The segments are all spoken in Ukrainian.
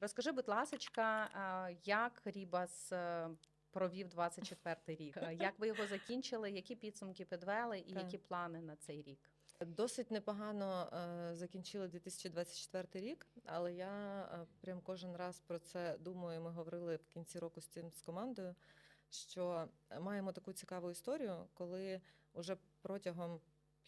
Розкажи, будь ласка, як Рібас е, провів 24 рік? Е, Як ви його закінчили? Які підсумки підвели, і Так. які плани на цей рік? Досить непогано е, закінчили 2024 рік, але я е, прям кожен раз про це думаю. Ми говорили в кінці року з цим з командою, що маємо таку цікаву історію, коли уже протягом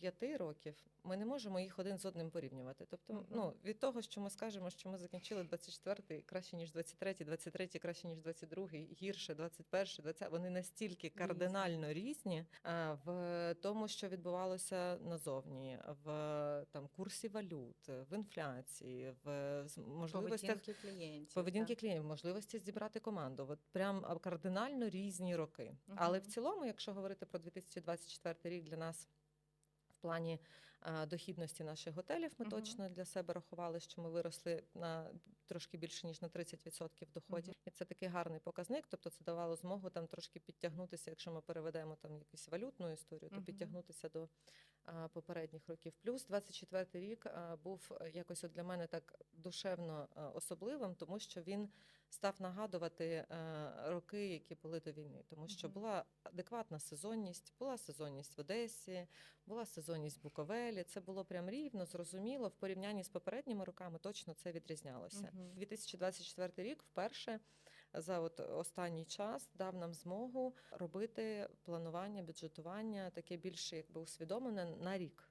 п'яти років ми не можемо їх один з одним порівнювати. Тобто, Мгм. ну від того, що ми скажемо, що ми закінчили 24-й краще ніж 23-й, 23-й краще ніж 22-й, гірше 21-й, 20 вони настільки кардинально різні а, в тому, що відбувалося назовні, в там курсі валют, в інфляції, в можливостях Поведінки клієнтів. поведінки клієнтів, можливості зібрати команду. От прям кардинально різні роки. Мгм. Але в цілому, якщо говорити про 2024 рік для нас. Плані дохідності наших готелів. Ми точно для себе рахували, що ми виросли на трошки більше ніж на 30% доходів, і це такий гарний показник. Тобто це давало змогу там трошки підтягнутися, якщо ми переведемо там якусь валютну історію, то підтягнутися до попередніх років. Плюс 24 рік був е, якось от для мене так душевно особливим, тому що він став нагадувати е, роки, які були до війни, тому що була адекватна сезонність, була сезонність в Одесі, була сезонність в Буковелі. Це було прям рівно, зрозуміло. В порівнянні з попередніми роками точно це відрізнялося. Угу. 2024 рік вперше за от останній час дав нам змогу робити планування, бюджетування таке більше якби усвідомлене на рік.